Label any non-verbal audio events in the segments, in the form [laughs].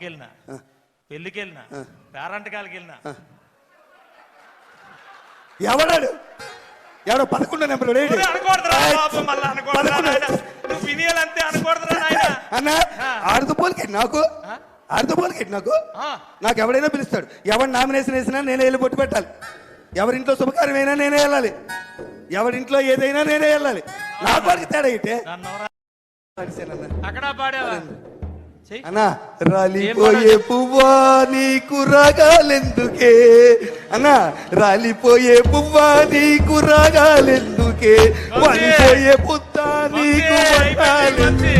చావుకి వెళ్ళినా పెళ్ళికి వెళ్ళినా పేరంటకాలకి వెళ్ళినా. ఎవడాడు? ఎవడో పదకొండో నెంబర్. నువ్వు వినియాలంతే అనకూడదురా నాయనా. అన్న ఆడుతూ పోలికెట్టి నాకు? ఆడుతూ పోలికెట్టి నాకు? నాకు ఎవడైనా పిలుస్తాడు. ఎవరు నామినేషన్ వేసినా నేనే వెళ్ళి బొట్టు పెట్టాలి. ఎవరింట్లో శుభకార్యం అయినా నేనే వెళ్ళాలి. ఎవరింట్లో ఏదైనా నేనే వెళ్ళాలి. నాకు వాడికి తేడా ఎవరా- అక్కడ పాడావా? అన్నా రాలిపోయే పువ్వా నీకు రాగాలెందుకే? అన్నా రాలిపోయే పువ్వా నీకు రాగాలెందుకే? వాలిపోయే పుత్త నీకు వట్టాలెందుకే?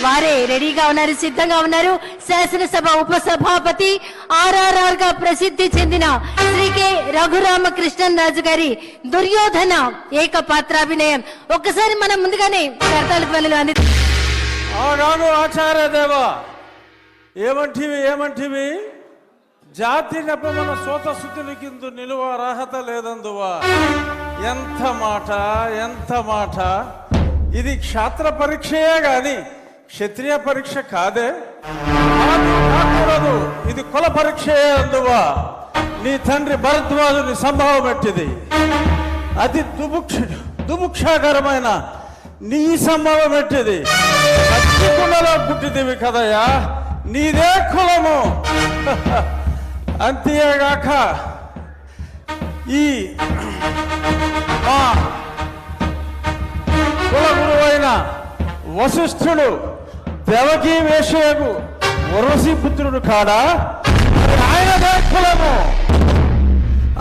వారే రెడీగా ఉన్నారు సిద్ధంగా ఉన్నారు. శాసనసభ ఉపసభాపతి ఆర్ఆర్ఆర్గా ప్రసిద్ధి చెందిన శ్రీ కె. రఘురామకృష్ణన్ రాజు గారి దుర్యోధన ఏక పాత్రాభినయం ఒక్కసారి మనం ముందుగానే కర్తాల పనులు అంది ఆనాడు ఆచార్య దేవ ఏమంటివి ఏమంటివి? జాతి మన సోత శుద్ధునికిందు నిలువ అర్హత లేదందువా? ఎంత మాట ఎంత మాట. ఇది క్షాత్ర పరీక్షయే కానీ క్షత్రియ పరీక్ష కాదే కాకూడదు. ఇది కుల పరీక్ష అందువా. నీ తండ్రి భరద్వాజుని సంభవం పెట్టింది అతి దుభుక్ష దుభుక్షాకరమైన నీ సంభావం పెట్టింది కులలో పుట్టిదివి కదయ్యా. నీదే కులము. [laughs] అంతేగాక ఈ మా కుల గురువైన వశిష్ఠుడు దేవకీ వేషయకు వరసి పుత్రుడు కాడా? ఆయన ఆయనదే కులము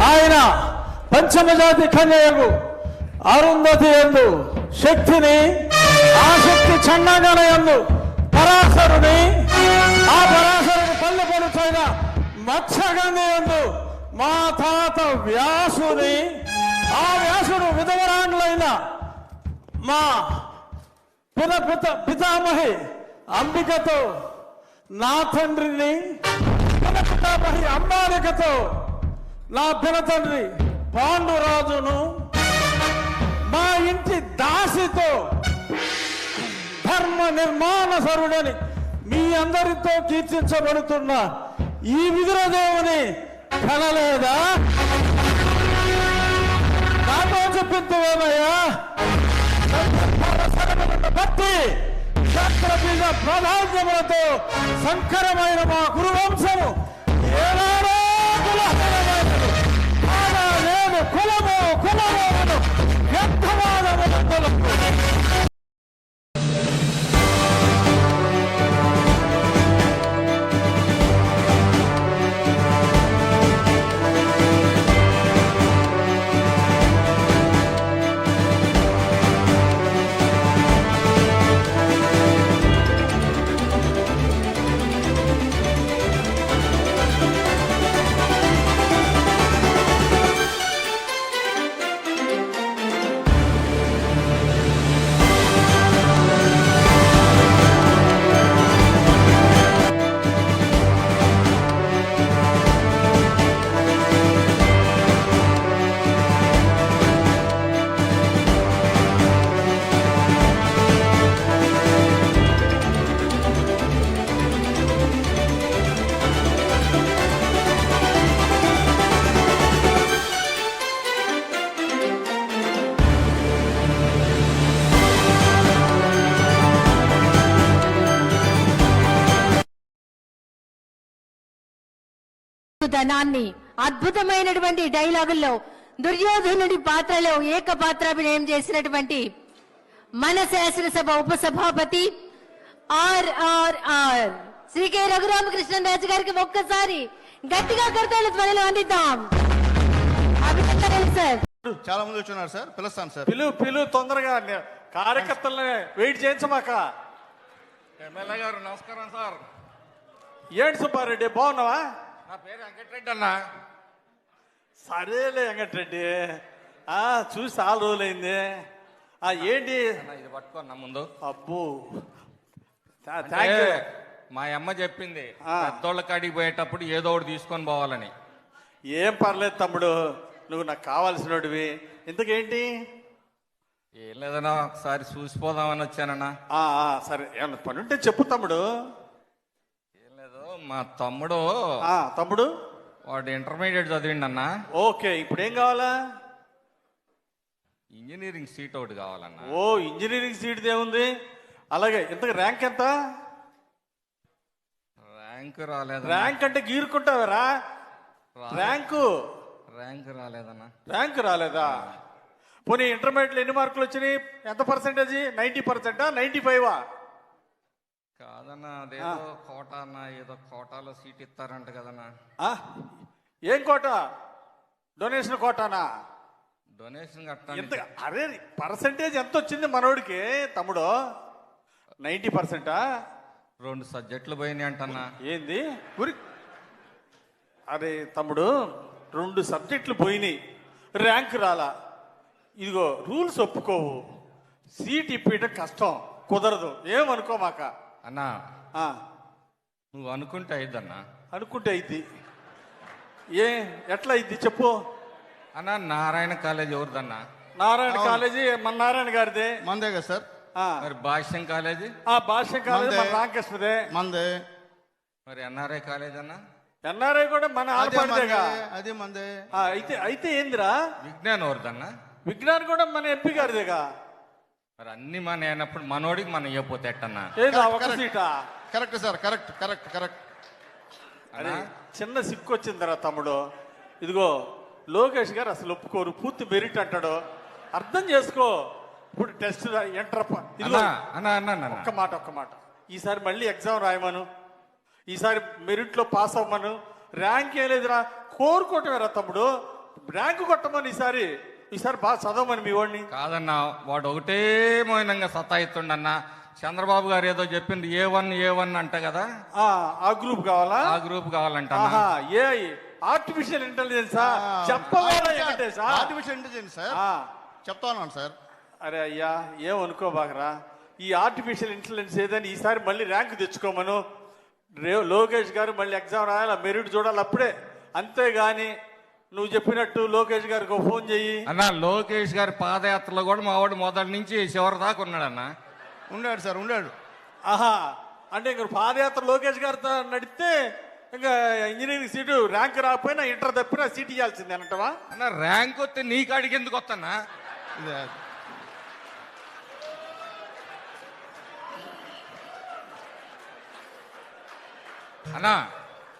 ఆయన పంచమజాతి కన్యకు అరుంధతి ఎందు శక్తిని ఆ శక్తి చండాగణ ఎందు పరాశరుని ఆ పరాశరుని పల్లె పడుచైన మత్స్యగంధి ఎందు మా తాత వ్యాసుని ఆ వ్యాసుడు విధవరాండ్లైన మా పునః పిత పితామహి అంబికతో నా తండ్రిని పిత అంబాలికతో నా పినతండ్రి పాండురాజును మా ఇంటి దాసితో ధర్మ నిర్మాణ సరుడని మీ అందరితో కీర్తించబడుతున్న ఈ విదురదేవుని కనలేదా? నాతో చెప్పిందేమయ్యా భక్తి శాస్త్ర బీజ ప్రాధాన్యములతో సంకరమైన మా గురువంశము. ఏనాడో కులము కులము. ధనాన్ని అద్భుతమైనటువంటి డైలాగుల్లో దుర్యోధనుడి పాత్రలో ఏకపాత్రాభినయం చేసినటువంటి మన శాసనసభ ఉపసభాపతి R R R Shri K Raghuramakrishnaraju గారికి ఒక్కసారి గట్టిగా కడతాడు ధ్వనిలో అందిద్దాం. అభినందనలు సార్. చాలా మంది వచ్చున్నారు సార్. పిలుస్తాను సార్. పిలు పిలు తొందరగా కార్యకర్తల్ని వెయిట్ చేయించమాక. ఎమ్మెల్యే గారు నమస్కారం సార్. ఏంటి సుబ్బారెడ్డి బాగున్నావా? నా పేరు వెంకటరెడ్డి అన్న. సరేలే వెంకటరెడ్డి. ఆ చూసి చాలా రోజులైంది. ఆ ఏంటి? అన్న, ఇది పట్టుకోన్న ముందు. అబ్బో. మా అమ్మ చెప్పింది ఆ. పెద్దోళ్ళ కాడికి పోయేటప్పుడు ఏదో ఒకటి తీసుకొని పోవాలని. ఏం పర్లేదు తమ్ముడు నువ్వు నాకు కావాల్సినోడివి. ఇంతకేంటి? ఏం లేదన్నా ఒకసారి చూసిపోదామని వచ్చానన్నా. సరే ఏమన్నా పని ఉంటే చెప్పు తమ్ముడు. మా తమ్ముడు ఆ, తమ్ముడు? వాడు ఇంటర్మీడియట్ చదివిండి అన్న ఓకే ఇప్పుడు ఏం కావాలా? ఇంజనీరింగ్ సీట్ ఒకటి కావాలన్నా. ఓ ఇంజనీరింగ్ సీట్ ఏముంది? అలాగే ఇంతకు ర్యాంక్ ఎంత? ర్యాంక్ రాలేదు ర్యాంక్ అంటే గీరుకుంటావరా? ర్యాంకు? ర్యాంక్ రాలేదన్నా. ర్యాంక్ రాలేదా? పోనీ ఇంటర్మీడియట్లో ఎన్ని మార్కులు వచ్చినాయి? ఎంత పర్సెంటేజ్? నైంటీ పర్సెంటా? నైంటీ ఫైవా? కాదన్నా అదేదో కోట అన్న ఏదో కోటాలో సీట్ ఇస్తారంట కదన్నా. ఏం కోట? డొనేషన్ కోటానా? డొనేషన్ ఎంత కట్టాలి అరే పర్సెంటేజ్ ఎంత వచ్చింది మనోడికి తమ్ముడు? నైంటీ పర్సెంటా? రెండు సబ్జెక్టులు పోయినాయి అంటన్నా. ఏంది? ఉరి అరే తమ్ముడు రెండు సబ్జెక్టులు పోయినాయి. ర్యాంక్ రాలా. ఇదిగో రూల్స్ ఒప్పుకోవు. సీట్ ఇప్పేయటం కష్టం. కుదరదు. ఏమనుకోమాక? అన్నా. ఆ, నువ్వు అనుకుంటే అయిద్దన్నా. అనుకుంటే అయింది ఏ ఎట్లా అయింది చెప్పు. అన్నా నారాయణ కాలేజ్ ఎవరిదన్నా? నారాయణ కాలేజీ మన నారాయణ గారిదే. మందే కదా సార్? ఆ, మరి భాష్యం కాలేజీ? ఆ భాష్యం కాలేజీ మన మందే. రామకృష్ణదే. మందే. మరి ఎన్ఆర్ఐ కాలేజ్ అన్నా ఎన్ఆర్ఐ కూడా మన అదే మందే ఆడపడిదేగా అదే మందే. ఆ, అయితే అయితే ఏందిరా? విజ్ఞాన్ ఎవరిదన్నా? విజ్ఞాన్ కూడా మన ఎంపీ గారిదేగా. మరి అన్ని మన అయినప్పుడు మనోడికి మనం ఇవ్వపోతే ఎట్టన్నా? ఏదా ఒక correct. సీటా? Correct sir correct correct correct అరే చిన్న సిక్కు వచ్చిందిరా తమ్ముడు ఇదిగో లోకేష్ గారు అసలు ఒప్పుకోరు పూర్తి మెరిట్ అంటాడు. అర్థం చేసుకో. ఇప్పుడు టెస్ట్ ఎంటర్ ఇదిగో అన్నా అన్నా అన్నా అన్నా. ఒక్క మాట ఒక్క మాట. ఈసారి మళ్ళీ ఎగ్జామ్ రాయమను. ఈసారి మెరిట్లో పాస్ అవ్వమను. ర్యాంక్ ఏం లేదురా. కోరుకోవటమేరా తమ్ముడు. ర్యాంక్ కొట్టమని ఈసారి. ఈసారి బాగా చదవమని మీ వాడిని. కాదన్నా వాడు ఒకటే మౌనంగా సతాయిస్తుండన్నా చంద్రబాబు గారు ఏదో చెప్పింది ఏ వన్ ఏ వన్ అంట కదా? ఆ, ఆ గ్రూప్ కావాలా? ఆ గ్రూప్ కావాలంట ఏ ఆర్టిఫిషియల్ ఇంటెలిజెన్సా ఆర్టిఫిషియల్ ఇంటెలిజెన్స్ సార్. చెప్తా ఉన్నాను సార్. అరే అయ్యా ఏం అనుకోబాకరా ఈ ఆర్టిఫిషియల్ ఇంటెలిజెన్స్ ఏదని ఈసారి మళ్ళీ ర్యాంక్ తెచ్చుకోమను. రే లోకేష్ గారు మళ్ళీ ఎగ్జామ్ రాయాలి? మెరిట్ చూడాలి అప్పుడే. అంతేగాని నువ్వు చెప్పినట్టు లోకేష్ గారికి ఫోన్ చెయ్యి. అన్నా లోకేష్ గారి పాదయాత్రలో కూడా మా వాడు మొదటి నుంచి చివరి దాకా ఉన్నాడన్నా. ఉండాడు సార్ ఉండాడు ఆహా అంటే ఇంక పాదయాత్ర లోకేష్ గారితో నడిస్తే ఇంకా ఇంజనీరింగ్ సీటు ర్యాంక్ రాకపోయినా ఇంటర్ తప్పినా సీట్ ఇవ్వాల్సిందే అంటవా? అన్న ర్యాంక్ వస్తే నీ కాడికి ఎందుకు వస్తానా ఇదే. అన్నా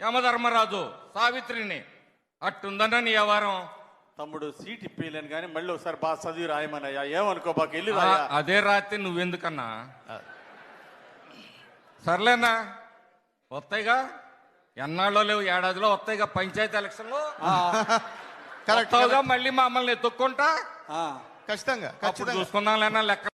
యమధర్మరాజు సావిత్రిని. అట్టుందన్న నీ వ్యవహారం? తమ్ముడు సీట్ ఇప్పలేను కానీ మళ్ళీ ఒకసారి బాగా చదివి రాయమనయ్యా. ఏమనుకో బాగా వెళ్ళి రాయా? అదే రాత్రి నువ్వెందుకన్నా? సర్లేనా? వస్తాయిగా? ఎన్నాళ్ళో లేవు ఏడాదిలో వస్తాయిగా పంచాయతీ ఎలక్షన్లో? కరెక్ట్ వస్తావుగా మళ్ళీ మమ్మల్ని ఎత్తుక్కుంటా? ఖచ్చితంగా చూసుకుందాం లేనా లెక్క?